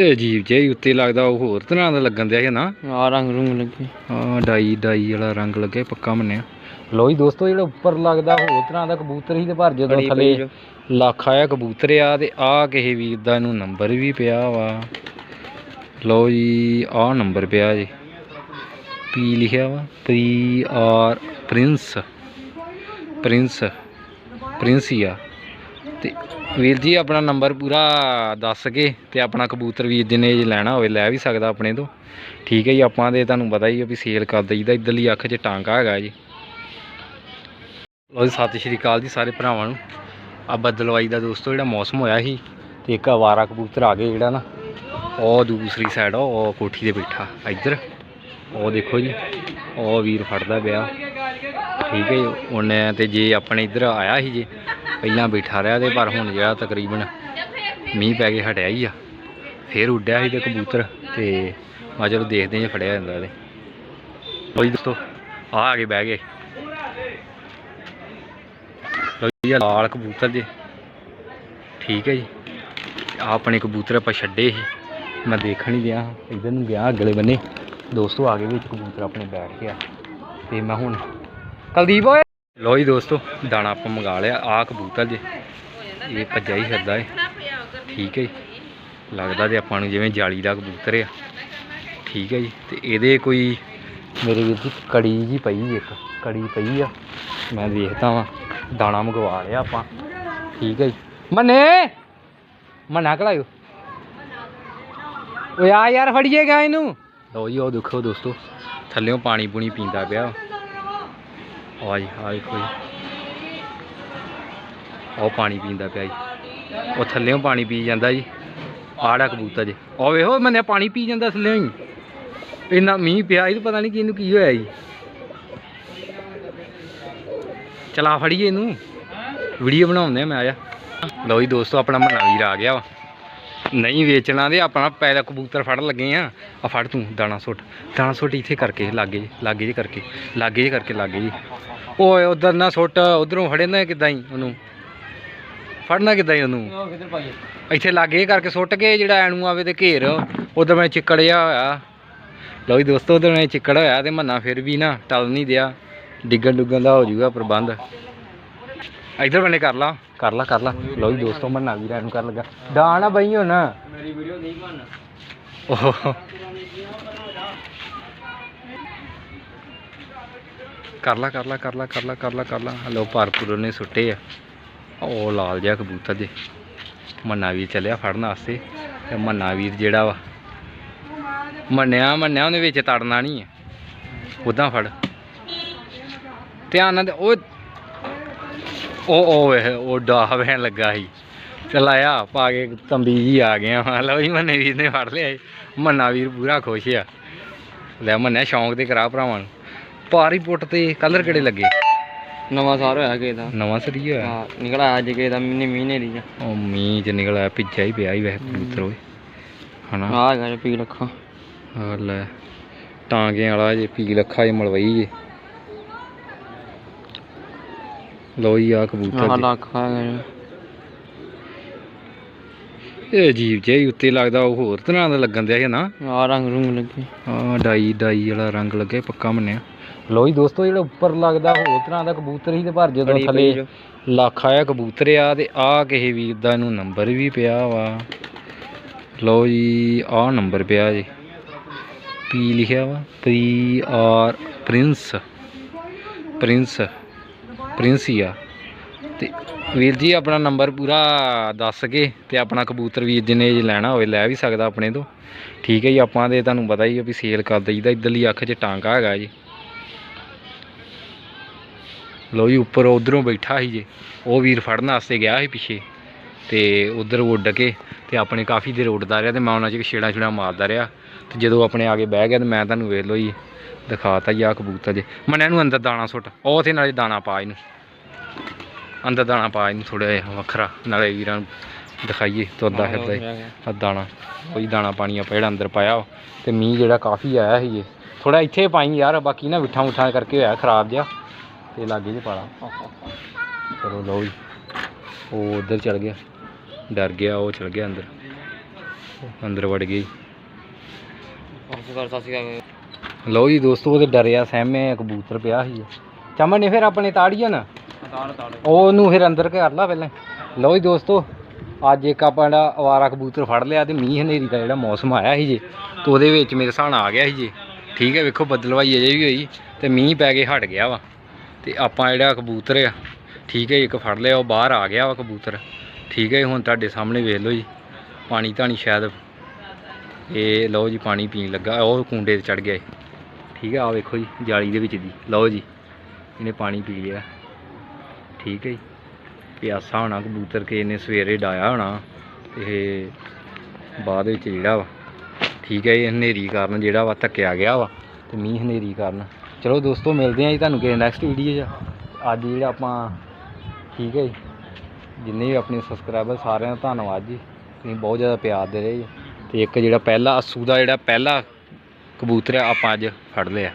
ਇਹ ਅਜੀਬ ਜਿਹਾ ਹੀ ਉੱਤੇ ਲੱਗਦਾ ਉਹ ਹੋਰ ਤਰ੍ਹਾਂ ਦਾ ਲੱਗਣ ਦਿਆ ਹੈ ਨਾ। ਆ ਰੰਗ ਰੁੰਗ ਲੱਗੇ। ਹਾਂ ਡਾਈ ਡਾਈ ਵਾਲਾ ਰੰਗ ਲੱਗਿਆ ਪੱਕਾ ਮੰਨਿਆ। ਲੋ ਜੀ ਦੋਸਤੋ ਜਿਹੜਾ ਉੱਪਰ ਲੱਗਦਾ ਹੋਰ ਤਰ੍ਹਾਂ ਦਾ ਕਬੂਤਰ ਹੀ ਤੇ ਪਰ ਜਦੋਂ ਥੱਲੇ ਲੱਖ ਆਇਆ ਕਬੂਤਰ ਆ ਤੇ ਆ ਕਿਸੇ ਵੀਰ ਦਾ ਇਹਨੂੰ ਨੰਬਰ ਵੀ ਪਿਆ ਵਾ। ਲੋ ਜੀ ਆ ਨੰਬਰ ਪਿਆ ਜੀ। ਪੀ ਲਿਖਿਆ ਵਾ? Pre R Prince. Prince. Prince ਹੀ ਆ ਤੇ ਵੀਰ ਜੀ, ਆਪਣਾ ਨੰਬਰ ਪੂਰਾ ਦੱਸ ਕੇ ਤੇ ਆਪਣਾ ਕਬੂਤਰ ਵੀਰ ਜਿਹਨੇ ਜੇ ਲੈਣਾ ਹੋਵੇ, ਲੈ ਵੀ ਸਕਦਾ ਆਪਣੇ ਤੋਂ। ਠੀਕ ਹੈ ਜੀ, ਆਪਾਂ ਦੇ ਤੁਹਾਨੂੰ ਪਤਾ ਹੀ ਆ ਵੀ ਸੇਲ ਕਰ ਦਈਦਾ, ਇੱਧਰਲੀ ਅੱਖ 'ਚ ਟਾਂਕਾ ਹੈਗਾ ਜੀ। ਲੋ ਜੀ, ਸਤਿ ਸ਼੍ਰੀ ਅਕਾਲ ਜੀ ਸਾਰੇ ਭਰਾਵਾਂ ਨੂੰ। ਆ ਬਦਲਵਾਈ ਦਾ ਦੋਸਤੋ, ਜਿਹੜਾ ਮੌਸਮ ਹੋਇਆ ਸੀ ਤੇ ਇੱਕ ਆਵਾਰਾ ਕਬੂਤਰ ਆ ਗਏ ਜਿਹੜਾ ਨਾ, ਉਹ ਦੂਸਰੀ ਸਾਈਡ ਉਹ ਕੋਠੀ ਤੇ ਬੈਠਾ, ਇੱਧਰ। ਉਹ ਦੇਖੋ ਜੀ, ਉਹ ਵੀਰ ਫੜਦਾ ਪਿਆ। ਠੀਕ ਹੈ ਜੀ, ਉਹਨੇ ਤੇ ਜੇ ਆਪਣੇ ਇੱਧਰ ਆਇਆ ਸੀ ਜੇ ਪਹਿਲਾਂ ਬੈਠਾ ਰਿਹਾ ਤੇ ਪਰ ਹੁਣ ਜਿਹੜਾ ਤਕਰੀਬਨ ਮੀਂਹ ਪੈ ਕੇ ਹਟਿਆ ਹੀ ਆ। ਫੇਰ ਉੱਡਿਆ ਸੀ ਤੇ ਕਬੂਤਰ ਤੇ ਮੈਂ ਚਲੋ ਦੇਖਦੇ ਜੇ ਫੜਿਆ ਜਾਂਦਾ ਇਹਦੇ ਲਓ ਜੀ ਦੋਸਤੋ ਆ ਆ ਕੇ ਬਹਿ ਗਏ। ਲਓ ਜੀ ਲਾਲ ਕਬੂਤਰ ਜੇ। ਠੀਕ ਹੈ ਜੀ। ਆਹ ਆਪਣੇ ਕਬੂਤਰ ਆਪਾਂ ਛੱਡੇ ਸੀ। ਮੈਂ ਦੇਖਣ ਹੀ ਗਿਆ ਇਧਰ ਨੂੰ ਗਿਆ ਅਗਲੇ ਬੰਨੇ। ਦੋਸਤੋ, ਆ ਗਏ ਵਿੱਚ ਕਬੂਤਰ ਆਪਣੇ ਬੈਠ ਗਿਆ। ਤੇ ਮੈਂ ਹੁਣ ਕੁਲਦੀਪ ਓਏ! ਲੋ ਜੀ ਦੋਸਤੋ, ਦਾਣਾ ਆਪਾਂ ਮੰਗਾ ਲਿਆ, ਆਹ ਕਬੂਤਰ ਜੇ। ਇਹ ਭੱਜਾ ਹੀ ਫਿਰਦਾ ਏ। ਠੀਕ ਹੈ ਜੀ। ਲੱਗਦਾ ਤੇ ਆਪਾਂ ਨੂੰ ਜਿਵੇਂ ਜਾਲੀ ਦਾ ਕਬੂਤਰ ਆ। ਠੀਕ ਹੈ ਜੀ। ਤੇ ਇਹਦੇ ਕੋਈ, ਮੇਰੇ ਵੀਰ ਜੀ, ਕੜੀ ਜੀ ਪਈ ਇੱਕ। ਕੜੀ ਪਈ ਆ। ਮੈਂ ਦੇਖਦਾ ਵਾਂ। ਦਾਣਾ ਮੰਗਵਾ ਲਿਆ ਆਪਾਂ। ਠੀਕ ਹੈ ਜੀ। ਮੰਨੇ! ਮੰਨਾ ਕਲਾਇਓ ਓਏ ਆ ਯਾਰ ਫੜੀਏਗਾ ਇਹਨੂੰ? ਲਓ ਜੀ ਉਹ ਦੇਖੋ ਦੋਸਤੋ। ਥੱਲਿਓਂ ਪਾਣੀ ਪੂਣੀ ਪੀਂਦਾ ਪਿਆ। ਆ ਜੀ ਆ ਦੇਖੋ ਜੀ ਉਹ ਪਾਣੀ ਪੀਂਦਾ ਪਿਆ ਜੀ। ਉਹ ਥੱਲਿਓਂ ਪਾਣੀ ਪੀ ਜਾਂਦਾ ਜੀ। ਆੜਾ ਕਬੂਤਰ ਜੀ। ਉਹ ਵੇਖੋ ਮੰਨਿਆ ਪਾਣੀ ਪੀ ਜਾਂਦਾ ਥੱਲਿਓਂ ਹੀ। ਇੰਨਾ ਮੀਂਹ ਪਿਆ ਇਹ ਪਤਾ ਨਹੀਂ ਕਿਹਨੂੰ ਕੀ ਹੋਇਆ ਜੀ। ਚਲਾ ਫੜੀਏ ਇਹਨੂੰ। ਵੀਡੀਓ ਬਣਾਉਂਦੇ ਆ, ਮੈਂ ਆਇਆ। ਲਓ ਜੀ ਦੋਸਤੋ, ਆਪਣਾ ਮੰਨਾ ਵੀਰ ਆ ਗਿਆ ਵਾ। ਨਹੀਂ ਵੇਚਣਾ ਤੇ ਆਪਣਾ ਪੈਦਾ ਕਬੂਤਰ ਫੜ ਲੱਗੇ ਆ। ਆ ਫੜ ਤੂੰ ਦਾਣਾ ਸੁੱਟ। ਦਾਣਾ ਸੁੱਟ ਇੱਥੇ ਕਰਕੇ ਲਾਗੇ ਲਾਗੇ ਜੇ ਕਰਕੇ ਲਾਗੇ ਜੇ ਕਰਕੇ ਲਾਗੇ ਜੀ। ਓਏ ਉਧਰ ਨਾ ਸੁੱਟ ਉਧਰੋਂ ਫੜੇਂਦਾ ਕਿਦਾਂ ਹੀ ਉਹਨੂੰ। ਫੜਨਾ ਕਿਦਾਂ ਹੀ ਉਹਨੂੰ? ਇੱਥੇ ਲਾਗੇ ਕਰਕੇ ਸੁੱਟ ਕੇ ਜਿਹੜਾ ਐਣੂ ਆਵੇ ਤੇ ਘੇਰ। ਉਧਰ ਮੈਂ ਚਿੱਕੜ ਜਿਹਾ ਹੋਇਆ। ਲਓ ਜੀ ਦੋਸਤੋ ਉਧਰ ਮੈਂ ਚਿੱਕੜ ਹੋਇਆ ਤੇ ਮੰਨਾ ਫਿਰ ਵੀ ਨਾ ਟਲ ਨਹੀਂ ਦਿਆ। ਡਿੱਗਣ ਡੁੱਗਣ ਦਾ ਹੋ ਜਾਊਗਾ ਪ੍ਰਬੰਧ। ਇਧਰ ਬੰਨੇ ਕਰ ਲਾ। ਕਰ ਲਾ ਕਰ ਲਾ। ਲਓ ਜੀ, ਦੋਸਤੋ ਮੰਨਾ ਵੀਰਾਂ ਨੂੰ ਕਰ ਲੱਗਾ। ਡਾਣਾ ਬਈ ਹੁਣ। ਮੇਰੀ ਵੀਡੀਓ ਨਹੀਂ ਬਣ ਓਹ। ਕਰ ਲਾ ਕਰ ਲਾ ਕਰ ਲਾ ਕਰ ਲਾ ਕਰ ਲਾ ਕਰ ਲਾ। ਲੋ ਭਰਪੂਰ ਨੇ ਸੁੱਟੇ ਆ। ਉਹ ਲਾਲ ਜਿਹਾ ਕਬੂਤਰ ਜੇ। ਮੰਨਾ ਵੀਰ ਚੱਲਿਆ ਫੜਨ ਵਾਸਤੇ। ਤੇ ਮੰਨਾ ਵੀਰ ਜਿਹੜਾ ਵਾ, ਮੰਨਿਆ ਮੰਨਿਆ ਉਹਨੇ ਵਿੱਚ ਤੜਨਾ ਨਹੀਂ ਹੈ ਉਦਾਂ ਫੜ। ਧਿਆਨ ਨਾਲ ਉਹ ਉਹ ਉਹ ਵੇਖ, ਉਹ ਡਾਹ ਵਹਿਣ ਲੱਗਾ ਸੀ। ਚੱਲ ਆਇਆ ਪਾ ਕੇ ਤੰਬੀ ਜੀ ਆ ਗਿਆ ਹਾਂ ਲਓ ਜੀ ਮੰਨੇ ਵੀਰ ਨੇ ਫੜ ਲਿਆ। ਮੰਨਾ ਵੀਰ ਪੂਰਾ ਖੁਸ਼ ਆ। ਲੈ ਮੰਨਿਆ ਸ਼ੌਂਕ ਤੇ ਕਰਾ ਭਰਾਵਾਂ ਨੂੰ। ਭਾਰੀ ਪੁੱਟ ਤੇ ਕਲਰ ਕਿਹੜੇ ਲੱਗੇ? ਨਵਾਂ ਸਾਰ ਹੋਇਆ ਕਿਸੇ ਦਾ। ਨਵਾਂ ਸਰੀ ਹੋਇਆ? ਹਾਂ ਨਿਕਲਿਆ ਅੱਜ ਕਿਸੇ ਦਾ ਮਹੀਨੇ ਮਹੀਨੇ ਦੀ ਆ। ਉਹ ਮੀਂਹ ਚ ਨਿਕਲ ਆਇਆ ਭਿੱਜਾ ਹੀ ਪਿਆ ਹੀ ਵੈਸੇ ਕਬੂਤਰ ਓਏ। ਹਨਾ? ਆ ਜੀ ਪੀ ਲੱਖਾਂ ਆਹ ਲੈ ਟਾਂਗੇ ਵਾਲਾ ਜੇ ਪੀ ਲੱਖਾ ਜੇ ਮਲਵਈ ਜੇ। ਲੋ ਜੀ ਆ ਕਬੂਤਰ ਆ ਜੀ। ਲੱਖ ਜੀ ਇਹ ਅਜੀਬ ਜਿਹਾ ਹੀ ਉੱਤੇ ਲੱਗਦਾ ਉਹ ਹੋਰ ਤਰ੍ਹਾਂ ਦਾ ਲੱਗਣ ਦਿਆ ਹੈ ਨਾ। ਆ ਰੰਗ ਰੁੰਗ ਲੱਗੇ। ਹਾਂ ਡਾਈ ਡਾਈ ਵਾਲਾ ਰੰਗ ਲੱਗਿਆ ਪੱਕਾ ਮੰਨਿਆ। ਲੋ ਜੀ ਦੋਸਤੋ ਜਿਹੜਾ ਉੱਪਰ ਲੱਗਦਾ ਹੋਰ ਤਰ੍ਹਾਂ ਦਾ ਕਬੂਤਰ ਹੀ ਤੇ ਪਰ ਜਦੋਂ ਥੱਲੇ ਲੱਖ ਆਇਆ ਕਬੂਤਰ ਆ ਤੇ ਆ ਕਿਸੇ ਵੀਰ ਦਾ ਇਹਨੂੰ ਨੰਬਰ ਵੀ ਪਿਆ ਵਾ। ਲੋ ਜੀ ਆ ਨੰਬਰ ਪਿਆ ਜੀ। ਪੀ ਲਿਖਿਆ ਵਾ? Pre R Prince. Prince. Prince ਹੀ ਆ। ਤੇ ਵੀਰ ਜੀ, ਆਪਣਾ ਨੰਬਰ ਪੂਰਾ ਦੱਸ ਕੇ ਤੇ ਆਪਣਾ ਕਬੂਤਰ ਵੀਰ ਜਿਹਨੇ ਜੇ ਲੈਣਾ ਹੋਵੇ, ਲੈ ਵੀ ਸਕਦਾ ਆਪਣੇ ਤੋਂ। ਠੀਕ ਹੈ ਜੀ, ਆਪਾਂ ਦੇ ਤੁਹਾਨੂੰ ਪਤਾ ਹੀ ਆ ਵੀ ਸੇਲ ਕਰ ਦਈਦਾ, ਇੱਧਰਲੀ ਅੱਖ 'ਚ ਟਾਂਕਾ ਹੈਗਾ ਜੀ। ਲੋ ਜੀ, ਉੱਪਰ ਉਧਰੋਂ ਬੈਠਾ ਸੀ ਜੇ। ਉਹ ਵੀਰ ਫੜਨ ਵਾਸਤੇ ਗਿਆ ਸੀ ਪਿੱਛੇ। ਤੇ ਉਧਰ ਉੱਡ ਕੇ ਤੇ ਆਪਣੇ ਕਾਫੀ ਦੇਰ ਉੱਡਦਾ ਰਿਹਾ ਤੇ ਮੈਂ ਉਹਨਾਂ 'ਚ ਛੇੜਾ ਛੇੜਾ ਮਾਰਦਾ ਰਿਹਾ। ਤੇ ਜਦੋਂ ਆਪਣੇ ਆ ਕੇ ਬਹਿ ਗਿਆ ਤੇ ਮੈਂ ਤੁਹਾਨੂੰ ਵੇਖ ਲਓ ਜੀ ਦਿਖਾਤਾ ਜੀ ਆ ਕਬੂਤਰ ਜੇ। ਮੰਨਿਆ ਨੂੰ ਅੰਦਰ ਦਾਣਾ ਸੁੱਟ। ਉਹ ਉਥੇ ਨਾਲੇ ਦਾਣਾ ਪਾ ਇਹਨੂੰ। ਅੰਦਰ ਦਾਣਾ ਪਾ ਇਹਨੂੰ ਥੋੜਾ ਜਿਹਾ ਵੱਖਰਾ। ਨਾਲੇ ਵੀਰਾਂ ਨੂੰ ਦਿਖਾਈਏ ਤੁਰਦਾ ਫਿਰਦਾ। ਆ ਦਾਣਾ ਕੋਈ ਦਾਣਾ ਪਾਣੀ ਆਪਾਂ ਜਿਹੜਾ ਅੰਦਰ ਪਾਇਆ। ਤੇ ਮੀਂਹ ਜਿਹੜਾ ਕਾਫੀ ਆਇਆ ਸੀ ਜੇ। ਥੋੜਾ ਇੱਥੇ ਪਾਈ ਯਾਰ ਬਾਕੀ ਨਾ ਵਿਠਾ ਮੁੱਠਾ ਕਰਕੇ ਹੋਇਆ ਖਰਾਬ ਜਿਹਾ। ਤੇ ਲਾਗੇ ਜੇ ਪਾਲਾ। ਚਲੋ ਲਓ ਜੀ। ਉਹ ਉਧਰ ਚਲ ਗਿਆ। ਡਰ ਗਿਆ ਉਹ ਚਲ ਗਿਆ ਅੰਦਰ। ਅੰਦਰ ਵੜ ਗਈ ਲਓ ਜੀ ਦੋਸਤੋ ਉਹਦੇ ਡਰਿਆ ਸਹਿਮੇ ਕਬੂਤਰ ਪਿਆ ਸੀ। ਚਮਨ ਨੇ ਫਿਰ ਆਪਣੇ ਤਾੜੀਆਂ ਨਾ? ਉਹਨੂੰ ਫਿਰ ਅੰਦਰ ਕਰ ਲਾ ਪਹਿਲਾਂ। ਲਓ ਜੀ ਦੋਸਤੋ ਅੱਜ ਇੱਕ ਆਪਾਂ ਜਿਹੜਾ ਅਵਾਰਾ ਕਬੂਤਰ ਫੜ ਲਿਆ ਤੇ ਮੀਂਹ ਹਨੇਰੀ ਦਾ ਜਿਹੜਾ ਮੌਸਮ ਆਇਆ ਸੀ ਜੀ ਤੇ ਉਹਦੇ ਵਿੱਚ ਮੇਰੇ ਸਾਹਣ ਆ ਗਿਆ ਸੀ ਜੀ। ਠੀਕ ਹੈ ਵੇਖੋ ਬੱਦਲਵਾਈ ਅਜੇ ਵੀ ਹੋਈ ਤੇ ਮੀਂਹ ਪੈ ਕੇ ਹਟ ਗਿਆ ਵਾ। ਤੇ ਆਪਾਂ ਜਿਹੜਾ ਕਬੂਤਰ ਆ ਠੀਕ ਹੈ ਇੱਕ ਫੜ ਲਿਆ ਉਹ ਬਾਹਰ ਆ ਗਿਆ ਵਾ ਕਬੂਤਰ। ਠੀਕ ਹੈ ਹੁਣ ਤੁਹਾਡੇ ਸਾਹਮਣੇ ਵੇਖ ਲਓ ਜੀ ਪਾਣੀ ਧਾਣੀ ਸ਼ਾਇਦ ਇਹ ਲਓ ਜੀ ਪਾਣੀ ਪੀਣ ਲੱਗਾ, ਉਹ ਕੁੰਡੇ ਤੇ ਚੜ ਗਿਆ ਜੀ ਠੀਕ ਆ ਆ ਵੇਖੋ ਜੀ, ਜਾਲੀ ਦੇ ਵਿੱਚ ਦੀ। ਲਓ ਜੀ, ਇਹਨੇ ਪਾਣੀ ਪੀ ਲਿਆ। ਠੀਕ ਹੈ ਜੀ। ਪਿਆਸਾ ਹੋਣਾ, ਕਬੂਤਰ ਕੇ ਇਹਨੇ ਸਵੇਰੇ ਡਾਇਆ ਹੋਣਾ, ਇਹ ਬਾਅਦ ਵਿੱਚ ਜਿਹੜਾ ਵਾ। ਠੀਕ ਹੈ ਇਹ ਹਨੇਰੀ ਕਾਰਨ ਜਿਹੜਾ ਵਾ ਧੱਕਿਆ ਗਿਆ ਵਾ, ਤੇ ਮੀਂਹ ਹਨੇਰੀ ਕਾਰਨ। ਚਲੋ ਦੋਸਤੋ, ਮਿਲਦੇ ਆਂ ਜੀ ਤੁਹਾਨੂੰ ਕਿਸੇ ਨੈਕਸਟ ਵੀਡੀਓ 'ਚ। ਅੱਜ ਜਿਹੜਾ ਆਪਾਂ, ਠੀਕ ਹੈ ਜੀ, ਜਿੰਨੇ ਵੀ ਆਪਣੇ ਸਬਸਕ੍ਰਾਈਬਰ ਸਾਰਿਆਂ ਦਾ ਧੰਨਵਾਦ ਜੀ। ਤੁਸੀਂ ਬਹੁਤ ਜ਼ਿਆਦਾ ਪਿਆਰ ਦੇ ਰਹੇ ਜੀ। ਤੇ ਇੱਕ ਜਿਹੜਾ ਪਹਿਲਾ ਅਸੂ ਦਾ ਜਿਹੜਾ ਪਹਿਲਾ ਕਬੂਤਰ ਆ ਆਪਾਂ ਅੱਜ ਫੜ ਲਿਆ।